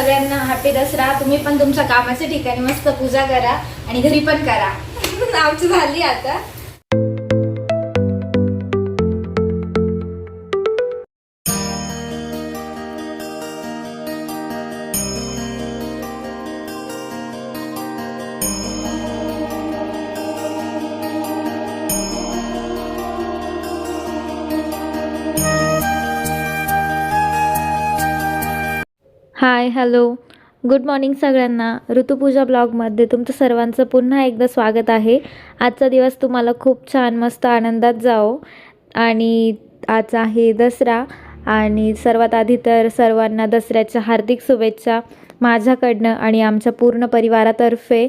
सगळ्यांना हॅपी दसरा. तुम्ही पण तुमच्या कामाच्या ठिकाणी मस्त पूजा करा आणि घरी पण करा. आमची झाली आता. हॅलो. गुड मॉर्निंग सगळ्यांना. ऋतुपूजा ब्लॉगमध्ये तुमचं सर्वांचं पुन्हा एकदा स्वागत आहे. आजचा दिवस तुम्हाला खूप छान मस्त आनंदात जाओ आणि आज आहे दसरा. आणि सर्वात आधी तर सर्वांना दसऱ्याच्या हार्दिक शुभेच्छा माझ्याकडनं आणि आमच्या पूर्ण परिवारातर्फे.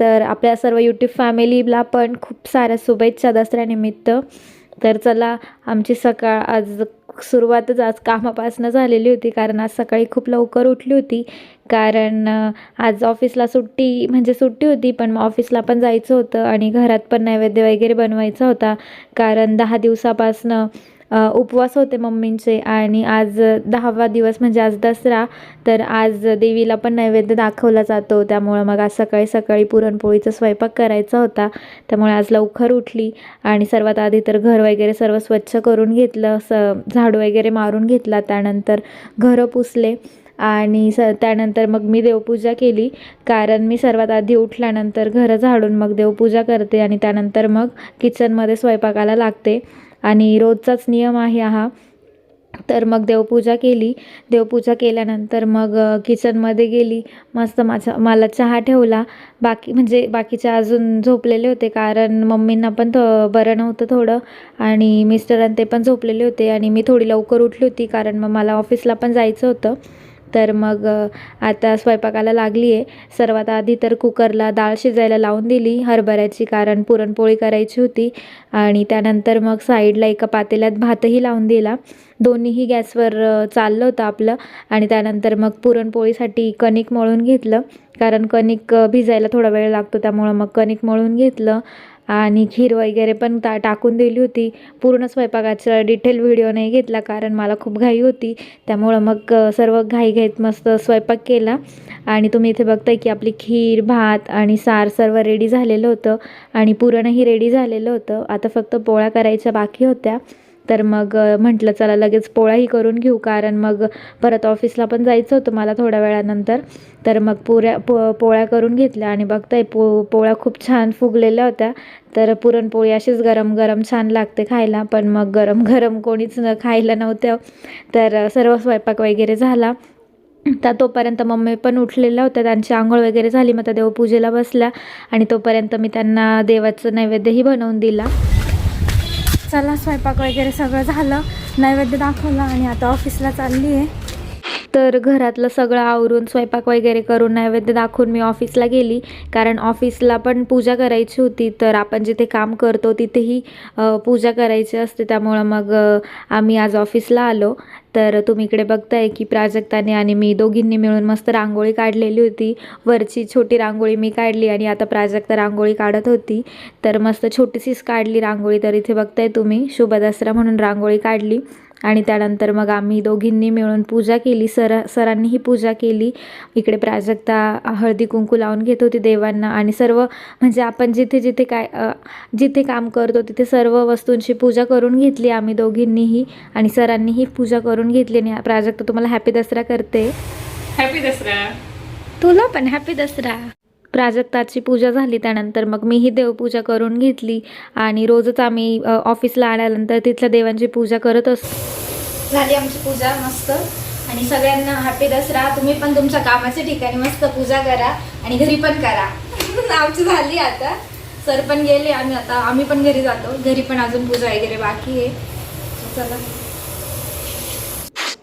तर आपल्या सर्व यूट्यूब फॅमिलीला पण खूप साऱ्या शुभेच्छा दसऱ्यानिमित्त. तर चला आमची सकाळ आज सुरुवातच आज कामापासून झालेली होती कारण आज सकाळी खूप लवकर उठली होती. कारण आज ऑफिसला सुट्टी म्हणजे सुट्टी होती पण मग ऑफिसला पण जायचं होतं आणि घरात पण नैवेद्य वगैरे बनवायचा होता. कारण दहा दिवसापासनं उपवास होते मम्मींचे आणि आज दहावा दिवस म्हणजे आज दसरा. तर आज देवीला पण नैवेद्य दाखवला जातो. त्यामुळं मग आज सकाळी सकाळी पुरणपोळीचा स्वयंपाक करायचा होता. त्यामुळे आज लवकर उठली आणि सर्वात आधी तर घर वगैरे सर्व स्वच्छ करून घेतलं. स झाडू वगैरे मारून घेतला. त्यानंतर घरं पुसले आणि स त्यानंतर मग मी देवपूजा केली. कारण मी सर्वात आधी उठल्यानंतर घरं झाडून मग देवपूजा करते आणि त्यानंतर मग किचनमध्ये स्वयंपाकाला लागते. आणि रोजचाच नियम आहे हा. तर मग देवपूजा केली. देवपूजा केल्यानंतर मग किचनमध्ये गेली. मस्त माझा मला चहा ठेवला. बाकी म्हणजे बाकीचे अजून झोपलेले होते कारण मम्मींना पण थ बरं नव्हतं थोडं. आणि मिस्टरांना ते पण झोपलेले होते आणि मी थोडी लवकर उठली होती कारण मग मला ऑफिसला पण जायचं होतं. तर मग आता स्वयंपाकाला लागली आहे सर्वात आधी तर कुकरला डाळ शिजायला लावून दिली. हरभऱ्याची कारण पुरणपोळी करायची होती. आणि त्यानंतर मग साईडला एका पातेल्यात भातही लावून दिला. दोन्हीही गॅसवर चाललं होतं आपलं. आणि त्यानंतर मग पुरणपोळीसाठी कणिक मळून घेतलं. कारण कणिक भिजायला थोडा वेळ लागतो. त्यामुळं मग कणिक मळून घेतलं. आणि खीर वगैरे पण ता टाकून दिली होती. पूर्ण स्वयंपाकाचा डिटेल व्हिडिओ नाही घेतला कारण मला खूप घाई होती. त्यामुळं मग सर्व सर्व घाईघाईत मस्त स्वयंपाक केला. आणि तुम्ही इथे बघताय की आपली खीर भात आणि सार सर्व रेडी झालेलं होतं. आणि पुरणही रेडी झालेलं होतं. आता फक्त पोळ्या करायच्या बाकी होत्या. तर मग म्हटलं चला लगेच पोळ्याही करून घेऊ कारण मग परत ऑफिसला पण जायचं होतं मला थोड्या वेळानंतर. तर मग पुऱ्या पो पोळ्या करून घेतल्या आणि बघताय पो पोळ्या खूप छान फुगलेल्या होत्या. तर पुरणपोळी अशीच गरम गरम छान लागते खायला पण मग गरम गरम कोणीच न खायला नव्हतं. तर सर्व स्वयंपाक वगैरे झाला. तर तोपर्यंत मम्मी पण उठलेल्या होत्या त्यांची आंघोळ वगैरे झाली. मग त्या देवपूजेला बसल्या आणि तोपर्यंत मी त्यांना देवाचं नैवेद्यही बनवून दिला. चला स्वयंपाक वगैरे सगळं झालं. नैवेद्य दाखवला आणि आता ऑफिसला चालली आहे तर घरातलं सगळं आवरून स्वयंपाक वगैरे करून नैवेद्य दाखवून मी ऑफिसला गेली. कारण ऑफिसला पण पूजा करायची होती तर आपण जिथे काम करतो तिथेही पूजा करायची असते. त्यामुळं मग आम्ही आज ऑफिसला आलो. तर तुम्ही इकडे बघताय की प्राजक्ताने आणि मी दोघींनी मिळून मस्त रांगोळी काढलेली होती. वरची छोटी रांगोळी मी काढली आणि आता प्राजक्ता रांगोळी काढत होती. तर मस्त छोटीशीच काढली रांगोळी. तर इथे बघताय तुम्ही शुभ दसरा म्हणून रांगोळी काढली. आणि त्यानंतर मग आम्ही दोघींनी मिळून पूजा केली. सर सरांनीही पूजा केली. इकडे प्राजक्ता हळदी कुंकू लावून घेत होती देवांना. आणि सर्व म्हणजे आपण जिथे जिथे काय जिथे काम करतो तिथे सर्व वस्तूंची पूजा करून घेतली आम्ही दोघींनीही. आणि सरांनीही पूजा करून घेतली आणि प्राजक्ता तुम्हाला हॅपी दसरा करते. हॅपी दसरा. तुला पण हॅपी दसरा. प्राजक्ताची पूजा झाली त्यानंतर मग मीही देवपूजा करून घेतली आणि रोजच आम्ही ऑफिसला आल्यानंतर तिथल्या देवांची पूजा करत असतो झाली आमची पूजा मस्त. आणि सगळ्यांना हॅपी दसरा. तुम्ही पण तुमच्या कामाच्या ठिकाणी मस्त पूजा करा आणि घरी पण करा. आमची झाली आता. सर पण गेले आम्ही आता आम्ही पण घरी जातो. घरी पण अजून पूजा वगैरे बाकी आहे. चला.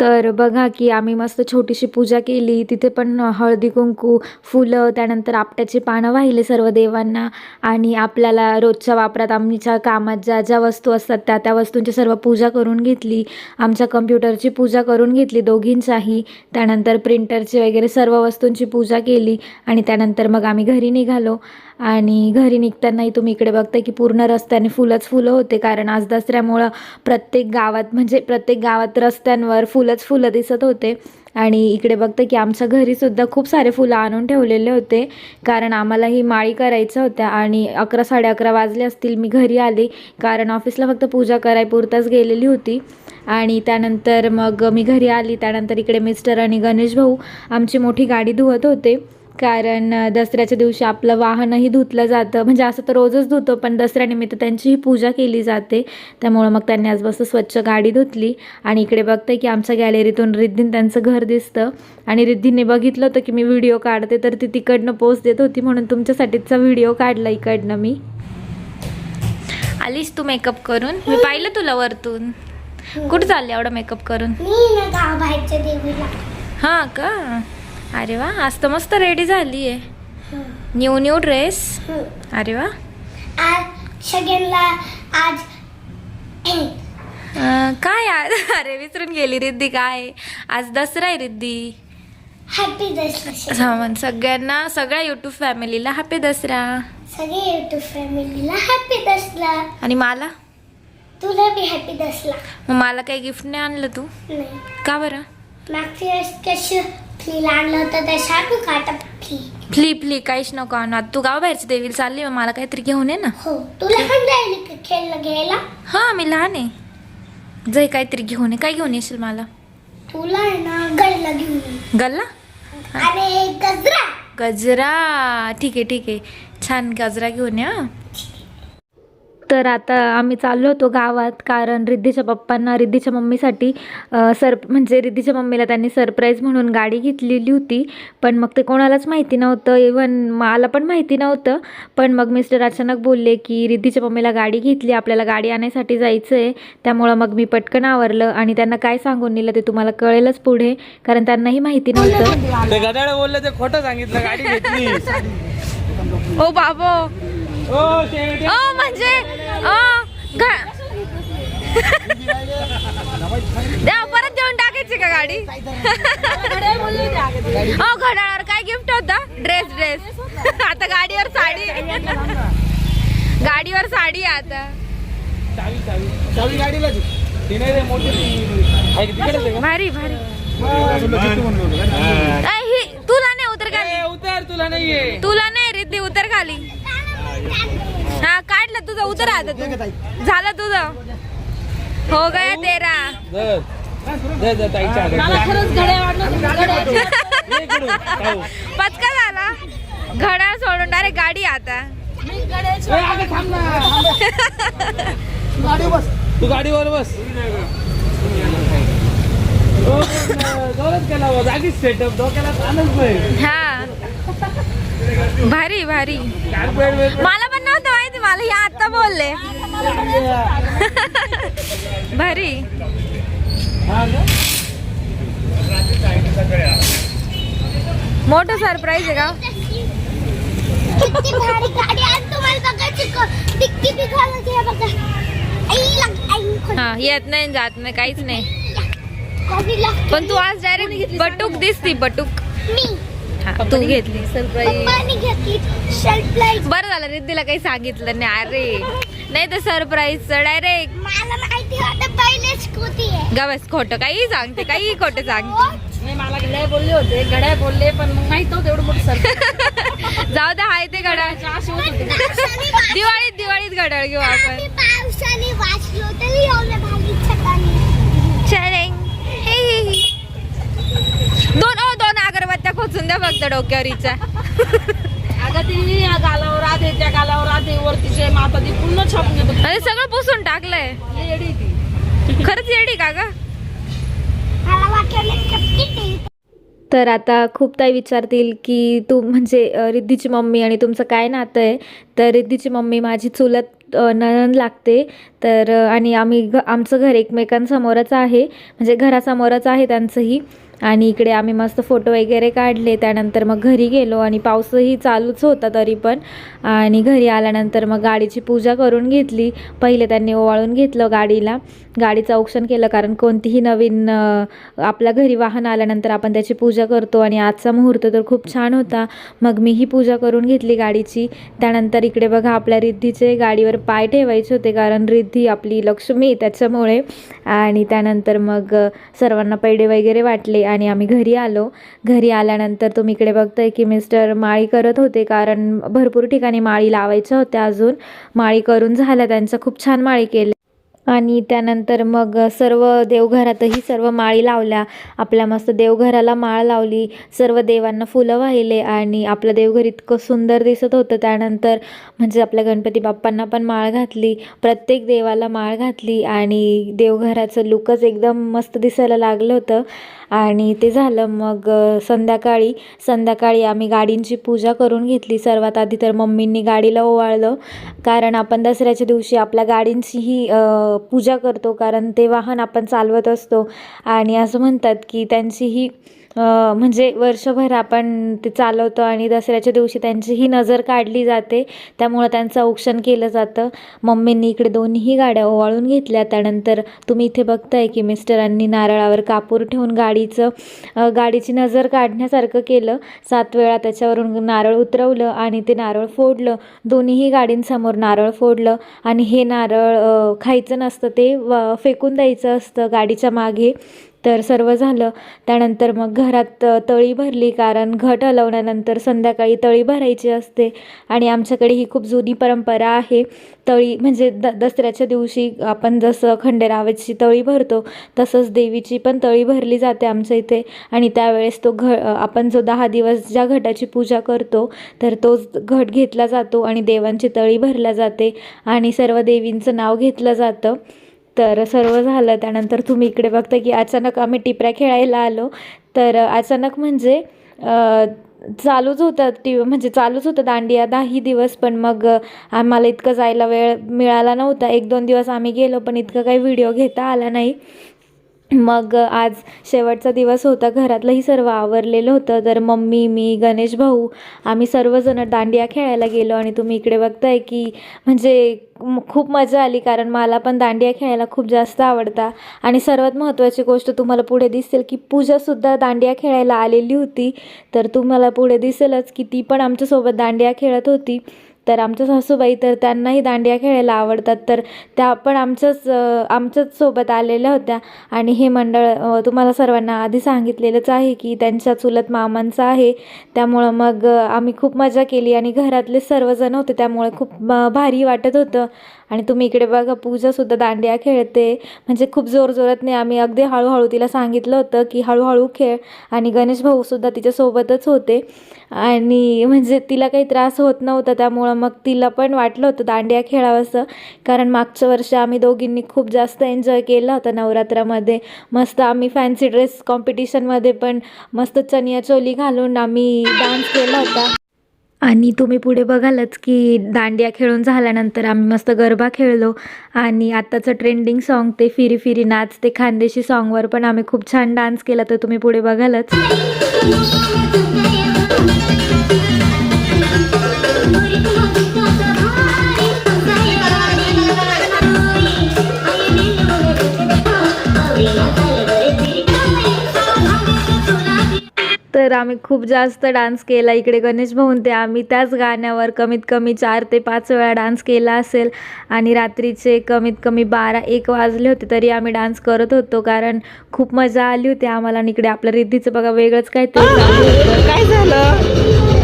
तर बघा की आम्ही मस्त छोटीशी पूजा केली. तिथे पण हळदी कुंकू फुलं त्यानंतर आपट्याची पानं वाहिले सर्व देवांना. आणि आपल्याला रोजच्या वापरात आमच्या कामात ज्या ज्या वस्तू असतात त्या त्या वस्तूंची सर्व पूजा करून घेतली. आमच्या कम्प्युटरची पूजा करून घेतली दोघींचाही. त्यानंतर प्रिंटरची वगैरे सर्व वस्तूंची पूजा केली. आणि त्यानंतर मग आम्ही घरी निघालो. आणि घरी निघतानाही तुम्ही इकडे बघता की पूर्ण रस्त्याने फुलंच फुलं होते. कारण आज दसऱ्यामुळं प्रत्येक गावात म्हणजे प्रत्येक गावात रस्त्यांवर फुलंच फुलं दिसत होते. आणि इकडे बघतं की आमच्या घरीसुद्धा खूप सारे फुलं आणून ठेवलेले होते. कारण आम्हाला ही माळी करायच्या होत्या आणि अकरा साडे अकरा वाजले असतील मी घरी आले. कारण ऑफिसला फक्त पूजा करायपुरताच गेलेली होती. आणि त्यानंतर मग मी घरी आली. त्यानंतर इकडे मिस्टर आणि गणेश भाऊ आमची मोठी गाडी धुवत होते. कारण दसऱ्याच्या दिवशी आपलं वाहनही धुतलं जातं. म्हणजे असं तर रोजच धुतो पण दसऱ्यानिमित्त त्यांचीही पूजा केली जाते. त्यामुळं मग त्यांनी आज मस्त स्वच्छ गाडी धुतली. आणि इकडे बघते की आमच्या गॅलरीतून रिद्धीन त्यांचं घर दिसतं. आणि रिद्धीने बघितलं होतं की मी व्हिडिओ काढते तर ती तिकडनं पोस्ट देत होती. म्हणून तुमच्यासाठीचा व्हिडिओ काढला इकडनं मी. आलीस तू मेकअप करून? मी पाहिलं तुला वरतून. कुठं चालले एवढा मेकअप करून? मी ना गाव बाहेरच्या देवीला. हां का? अरे वा आज तर मस्त रेडी झाली आहे. न्यू न्यू ड्रेस अरे वा. आज सगळ्यांना आज अं, काय आज? अरे विसरून गेली रिद्धी काय? आज दसरा आहे रिद्धी. हॅपी दसरा सगळ्यांना. सगळ्या युट्यूब फॅमिलीला हॅपी दसरा. सगळे युट्यूब फॅमिलीला हॅपी दसरा. आणि मला? तुला बी हॅपी दसरा. मग मला काही गिफ्ट नाही आणलं तू? नाही. का बरं? मागच्या वेळेस कसं फ्लीला आणलं होतं तर सांगू का आता फ्ली. फ्ली फ्ली काहीच नको आणू. आता तू गाव बाहेरची देवीला चालली मला काहीतरी घेऊन ये ना. हो राहिली का खेळला घ्यायला? हां मी लहान आहे. जाई काहीतरी घेऊन ये. काय घेऊन येशील मला? तुला आहे ना गळला घेऊन ये. गल्ला आणि गजरा. गजरा. ठीक आहे ठीक आहे. छान गजरा घेऊन या तर आता आम्ही चाललो होतो गावात कारण रिद्धीच्या पप्पांना रिद्धीच्या मम्मीसाठी सर म्हणजे रिद्धीच्या मम्मीला त्यांनी सरप्राईज म्हणून गाडी घेतलेली होती. पण मग ते कोणालाच माहिती नव्हतं. इवन मला पण माहिती नव्हतं. पण मग मिस्टर अचानक बोलले की रिद्धीच्या मम्मीला गाडी घेतली आपल्याला गाडी आणायसाठी जायचं आहे त्यामुळं मग मी पटकन आवरलं आणि त्यांना काय सांगून दिलं ते तुम्हाला कळेलच पुढे कारण त्यांनाही माहिती नव्हतं. ते गदाड बोलले ते खोटं सांगितलं गाडी घेतली. ओ बाबो ओ शेवटी ओ म्हणजे द्या परत देऊन टाकायची का गाडी? हो घड्याळावर काय गिफ्ट होता? ड्रेस ड्रेस आता गाडीवर साडी. गाडीवर साडी आहे आता? भारी भारी. ही. तुला नाही उतर खाली. ए, उतर तुला नाहीये. तुला नाही रिद्धी उतर खाली. हा काढलं तुझं उतर आता तू. झालं तुझं. हो गया तेरा. पचका झाला. घड्याळ सोडून डायरेक्ट गाडी आता. तू गाडीवर बस. हो, भारी भारी. मला पण नव्हतं माहिती मला हे आता बोलले. भारी? मोठं सरप्राईज आहे का? हा येत नाही जात नाही काहीच नाही. पण तू आज डायरेक्ट बटूक दिसती बटूक. मी. तू घेतली. लाइट बरं झालं रिद्धीला काही सांगितलं नाही. अरे. नाही तर सरप्राईज डायरेक्ट गवस खोटं काही सांगते काही खोटं सांगते. हो. मला बोलले होते घड्याळ बोलले पण मग माहीत नव्हतं एवढं मोठं सर जाऊ दे हाय ते वा- दिवाळीत दिवाळीत घड्याळ घेऊ आपण. हे हे हे. दोन खोचून द्या फक्त डोक्यावर हिच्या अगं ती या गालावर आधे त्या गालावर आधे वरतीचे माता ती पूर्ण छापून घेतो. आणि सगळं पुसून टाकलंय. येडी ती. खरंच येडी का ग? मला वाटलं किती तर आता खूप ताई विचारतील की तू म्हणजे रिद्धीची मम्मी आणि तुमचं काय नातं आहे? तर रिद्धीची मम्मी माझी चुलत नणंद लागते. तर आणि आम्ही घ आमचं घर एकमेकांसमोरच आहे. म्हणजे घरासमोरच आहे त्यांचंही. आणि इकडे आम्ही मस्त फोटो वगैरे काढले. त्यानंतर मग घरी गेलो आणि पाऊसही चालूच होता तरी पण. आणि घरी आल्यानंतर मग गाडीची पूजा करून घेतली. पहिले त्यांनी ओवाळून घेतलं गाडीला. गाडीचं औक्षण केलं कारण कोणतीही नवीन आपल्या घरी वाहन आल्यानंतर आपण त्याची पूजा करतो आणि आजचा मुहूर्त तर खूप छान होता. मग मी ही पूजा करून घेतली गाडीची. त्यानंतर इकडे बघा आपल्या रिद्धीचे गाडीवर पाय ठेवायचे होते कारण रिद्धी आपली लक्ष्मी त्याच्यामुळे. आणि त्यानंतर मग सर्वांना पैडे वगैरे वाटले. आणि आम्ही घरी आलो. घरी आल्यानंतर तुम्ही इकडे बघताय की मिस्टर माळी करत होते कारण भरपूर ठिकाणी माळी लावायच्या होत्या अजून. माळी करून झाल्या त्यांचं खूप छान माळी केली. आणि त्यानंतर मग सर्व देवघरातही सर्व माळी लावल्या. आपल्या मस्त देवघराला माळ लावली. सर्व देवांना फुलं वाहिले आणि आपलं देवघर इतकं सुंदर दिसत होतं. त्यानंतर म्हणजे आपल्या गणपती बाप्पांना पण माळ घातली. प्रत्येक देवाला माळ घातली आणि देवघराचं लुकच एकदम मस्त दिसायला लागलं होतं. आणि ते झालं मग संध्याकाळी. संध्याकाळी आम्ही गाडींची पूजा करून घेतली. सर्वात आधी तर मम्मींनी गाडीला ओवाळलं. कारण आपण दसऱ्याच्या दिवशी आपल्या गाडींचीही पूजा करतो. कारण ते वाहन आपण चालवत असतो. आणि असं म्हणतात की त्यांचीही म्हणजे वर्षभर आपण ते चालवतो आणि दसऱ्याच्या दिवशी त्यांची ही नजर काढली जाते. त्यामुळं त्यांचं औक्षण केलं जातं. मम्मींनी इकडे दोन्हीही गाड्या ओवाळून घेतल्या. त्यानंतर तुम्ही इथे बघताय की मिस्टरांनी नारळावर कापूर ठेवून गाडीचं गाडीची नजर काढण्यासारखं केलं. सात वेळा त्याच्यावरून नारळ उतरवलं आणि ते नारळ फोडलं. दोन्हीही गाडींसमोर नारळ फोडलं आणि हे नारळ खायचं नसतं ते व फेकून द्यायचं असतं गाडीच्या मागे. तर सर्व झालं. त्यानंतर मग घरात तळी भरली कारण घट हलवल्यानंतर संध्याकाळी तळी भरायची असते आणि आमच्याकडे ही खूप जुनी परंपरा आहे. तळी म्हणजे द दसऱ्याच्या दिवशी आपण जसं खंडेरावाची तळी भरतो तसंच देवीची पण तळी भरली जाते आमच्या इथे आणि त्यावेळेस तो घ आपण जो दहा दिवस ज्या घटाची पूजा करतो तर तोच घट घेतला जातो आणि देवांची तळी भरल्या जाते आणि सर्व देवींचं नाव घेतलं जातं. तर सर्व झालं. त्यानंतर तुम्ही इकडे बघता की अचानक आम्ही टिपऱ्या खेळायला आलो. तर अचानक म्हणजे चालूच होतं टी म्हणजे चालूच होतं दांडिया दहाही दिवस. पण मग आम्हाला इतकं जायला वेळ मिळाला नव्हता. एक दोन दिवस आम्ही गेलो पण इतकं काही व्हिडिओ घेता आला नाही. मग आज शेवटचा दिवस होता. घरातलंही सर्व आवरलेलं होतं. तर मम्मी मी गणेश भाऊ आम्ही सर्वजण दांडिया खेळायला गेलो आणि तुम्ही इकडे बघताय की म्हणजे खूप मजा आली कारण मला पण दांडिया खेळायला खूप जास्त आवडता. आणि सर्वात महत्त्वाची गोष्ट तुम्हाला पुढे दिसेल की पूजासुद्धा दांडिया खेळायला आलेली होती. तर तुम्हाला पुढे दिसेलच की ती पण आमच्यासोबत दांडिया खेळत होती. तर आमच्या सासूबाई तर त्यांनाही दांडिया खेळायला आवडतात. तर त्या पण आमच्याच आमच्याच सोबत आलेल्या होत्या. आणि हे मंडळ तुम्हाला सर्वांना आधी सांगितलेलंच आहे की त्यांच्या चुलत मामांचं आहे. त्यामुळं मग आम्ही खूप मजा केली आणि घरातले सर्वजण होते. त्यामुळे खूप भारी वाटत होतं. आणि तुम्ही इकडे बघा पूजासुद्धा दांडिया खेळते. म्हणजे खूप जोरजोरात नाही आम्ही अगदी हळूहळू तिला सांगितलं होतं की हळूहळू खेळ. आणि गणेश भाऊसुद्धा तिच्यासोबतच होते. आणि म्हणजे तिला काही त्रास होत नव्हता त्यामुळं मग तिला पण वाटलं होतं दांडिया खेळावंसं. कारण मागच्या वर्षी आम्ही दोघींनी खूप जास्त एन्जॉय केलं होतं नवरात्रामध्ये. मस्त आम्ही फॅन्सी ड्रेस कॉम्पिटिशनमध्ये पण मस्त चनिया चोली घालून आम्ही डान्स केला होता. आणि तुम्ही पुढे बघालच की दांडिया खेळून झाल्यानंतर आम्ही मस्त गरबा खेळलो. आणि आत्ताचं ट्रेंडिंग सॉन्ग ते फिरी फिरी नाच ते खानदेशी सॉन्गवर पण आम्ही खूप छान डान्स केला तर तुम्ही पुढे बघालच. आम्ही खूप जास्त डान्स केला. इकडे गणेश भाऊन ते आम्ही त्याच गाण्यावर कमीत कमी चार ते पाच वेळा डान्स केला असेल. आणि रात्रीचे कमीत कमी बारा एक वाजले होते तरी आम्ही डान्स करत होतो कारण खूप मजा आली होती आम्हाला. आणि इकडे आपल्या रिद्धीचं बघा वेगळंच काहीतरी चालू काय झालं?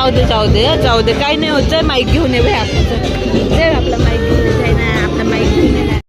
जाऊ दे जाऊ दे जाऊ दे. काही नाही होत माईक घेऊन ये बाई आपलं आपला माईक घेऊन ये जाय ना आपला माईक घेऊन ये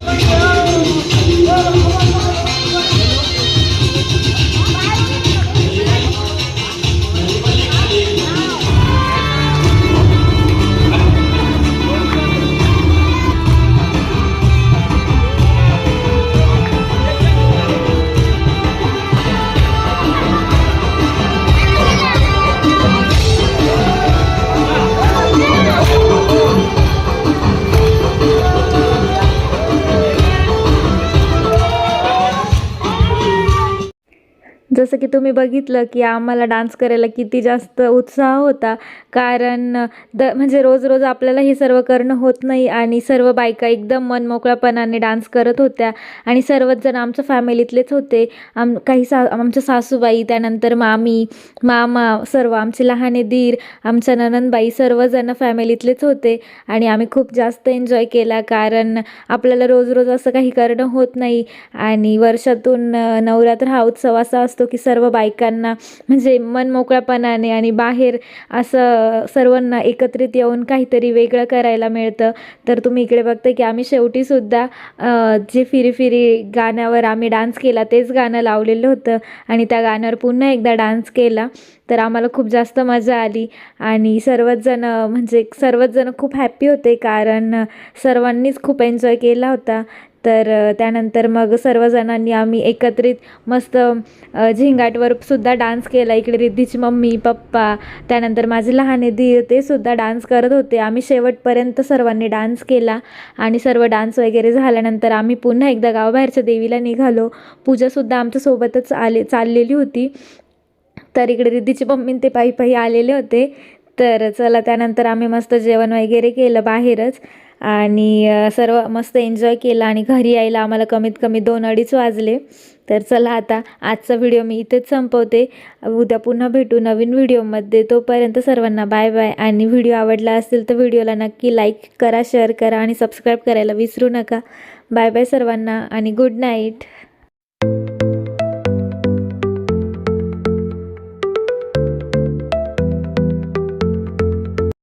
जसं की तुम्ही बघितलं की आम्हाला डान्स करायला किती जास्त उत्साह होता. कारण द म्हणजे रोज रोज आपल्याला हे सर्व करणं होत नाही आणि सर्व बायका एकदम मनमोकळ्यापणाने डान्स करत होत्या. आणि सर्वच जण आमच्या फॅमिलीतलेच होते. आम काही सा आमच्या सासूबाई त्यानंतर मामी मामा सर्व आमचे लहाने दीर आमच्या ननंदबाई सर्वजण फॅमिलीतलेच होते. आणि आम्ही खूप जास्त एन्जॉय केला कारण आपल्याला रोज रोज असं काही करणं होत नाही. आणि वर्षातून नवरात्र हा उत्सव असा असतो की सर्व बायकांना म्हणजे मनमोकळ्यापणाने आणि बाहेर असं सर्वांना एकत्रित येऊन काहीतरी वेगळं करायला मिळतं. तर तुम्ही इकडे बघता की आम्ही शेवटीसुद्धा जे फिरी फिरी गाण्यावर आम्ही डान्स केला तेच गाणं लावलेलं होतं. आणि त्या गाण्यावर पुन्हा एकदा डान्स केला. तर आम्हाला खूप जास्त मजा आली. आणि सर्वच जण म्हणजे सर्वच जण खूप हॅप्पी होते कारण सर्वांनीच खूप एन्जॉय केला होता. तर त्यानंतर मग सर्वजणांनी आम्ही एकत्रित मस्त झिंगाटवर सुद्धा डान्स केला. इकडे रिद्धीची मम्मी पप्पा त्यानंतर माझे लहान दीर ते सुद्धा डान्स करत होते. आम्ही शेवटपर्यंत सर्वांनी डान्स केला आणि सर्व डान्स वगैरे झाल्यानंतर आम्ही पुन्हा एकदा गावाबाहेरच्या देवीला निघालो. पूजासुद्धा आमच्यासोबतच आले चाललेली होती. तर इकडे रिद्धीची मम्मी ते पायी पायी आलेले होते. तर चला त्यानंतर आम्ही मस्त जेवण वगैरे केलं बाहेरच. आणि सर्व मस्त एन्जॉय केला आणि घरी यायला आम्हाला कमीत कमी दोन अडीच वाजले. तर चला आता आजचा व्हिडिओ मी इथेच संपवते. उद्या पुन्हा भेटू नवीन व्हिडिओमध्ये तोपर्यंत सर्वांना बाय बाय आणि व्हिडिओ आवडला असेल तर व्हिडिओला नक्की लाईक करा शेअर करा आणि सबस्क्राईब करायला विसरू नका. बाय बाय सर्वांना आणि गुड नाईट